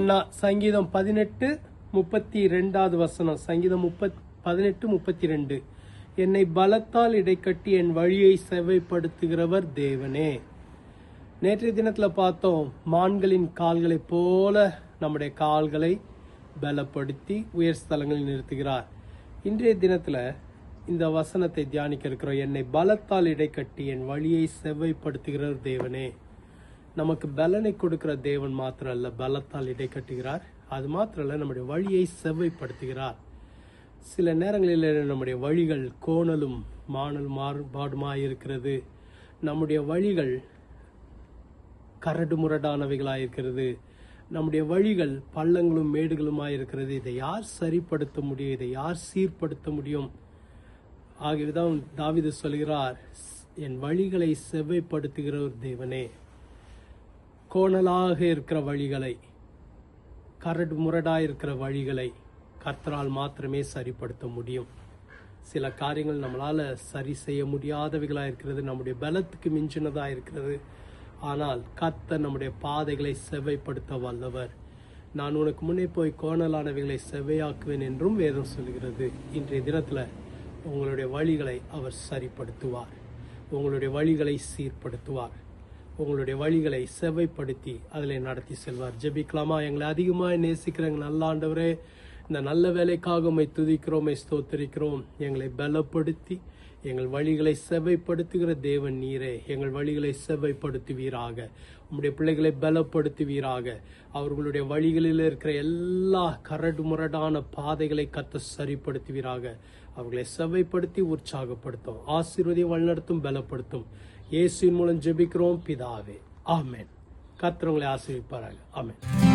மன்னா சங்கீதம் பதினெட்டு முப்பத்தி ரெண்டாவது வசனம். சங்கீதம் முப்பத் பதினெட்டு முப்பத்தி ரெண்டு என்னை பலத்தால் இடைக்கட்டி என் வழியை செவ்வைப்படுத்துகிறவர் தேவனே. நேற்றைய தினத்தில் பார்த்தோம் மான்களின் கால்களைப் போல நம்முடைய கால்களை பலப்படுத்தி உயர் ஸ்தலங்களில் நிறுத்துகிறார். இன்றைய தினத்தில் இந்த வசனத்தை தியானிக்க இருக்கிறோம். என்னை பலத்தால் இடைக்கட்டி என் வழியை செவ்வைப்படுத்துகிறவர் தேவனே. நமக்கு பலனை கொடுக்கிற தேவன் மாத்திரம் அல்ல பலத்தால் இடை கட்டுகிறார். அது மாத்திரம் அல்ல நம்முடைய வழியை செவ்வைப்படுத்துகிறார். சில நேரங்களில் நம்முடைய வழிகள் கோணலும் மாணல் மாறுபாடுமாக இருக்கிறது நம்முடைய வழிகள் கரடு முரடானவைகளாக இருக்கிறது நம்முடைய வழிகள் பள்ளங்களும் மேடுகளுமாக இருக்கிறது இதை யார் சரிப்படுத்த முடியும்? இதை யார் சீர்படுத்த முடியும்? ஆகவேதான் தாவிது சொல்கிறார் என் வழிகளை செவ்வைப்படுத்துகிற ஒரு தேவனே. கோணலாக இருக்கிற வழிகளை கரடு முரடாக இருக்கிற வழிகளை கர்த்தரால் மாத்திரமே சரிப்படுத்த முடியும். சில காரியங்கள் நம்மளால் சரி செய்ய முடியாதவைகளாக இருக்கிறது நம்முடைய பலத்துக்கு மிஞ்சினதாக இருக்கிறது. ஆனால் கர்த்தர் நம்முடைய பாதைகளை செவ்வைப்படுத்த வல்லவர். நான் உனக்கு முன்னே போய் கோணலானவைகளை செவ்வையாக்குவேன் என்றும் வேதம் சொல்கிறது இன்றைய தினத்தில் உங்களுடைய வழிகளை அவர் சரிப்படுத்துவார். உங்களுடைய வழிகளை சீர்படுத்துவார். உங்களுடைய வழிகளை செவ்வைப்படுத்தி அதில் நடத்தி செல்வார். ஜெபிக்கலாமா? எங்களை அதிகமாக நேசிக்கிற எங்கள் இந்த நல்ல வேலைக்காக உம்மை துதிக்கிறோம் ஸ்தோத்திரிக்கிறோம். எங்களை பலப்படுத்தி எங்கள் வழிகளை செவ்வைப்படுத்துகிற தேவன் நீரே. எங்கள் வழிகளை செவ்வைப்படுத்துவீராக. உம்முடைய பிள்ளைகளை பலப்படுத்துவீராக. அவர்களுடைய வழிகளில் இருக்கிற எல்லா கரடு முரடான பாதைகளை கத்த சரிப்படுத்துவீராக. அவர்களை செவ்வைப்படுத்தி உற்சாகப்படுத்தும் ஆசீர்வதியை வழிநடத்தும் பலப்படுத்தும். இயேசுவின் மூலம் ஜெபிக்கிறோம் பிதாவே. ஆமேன். கத்திரவங்களை உங்களை ஆமேன்.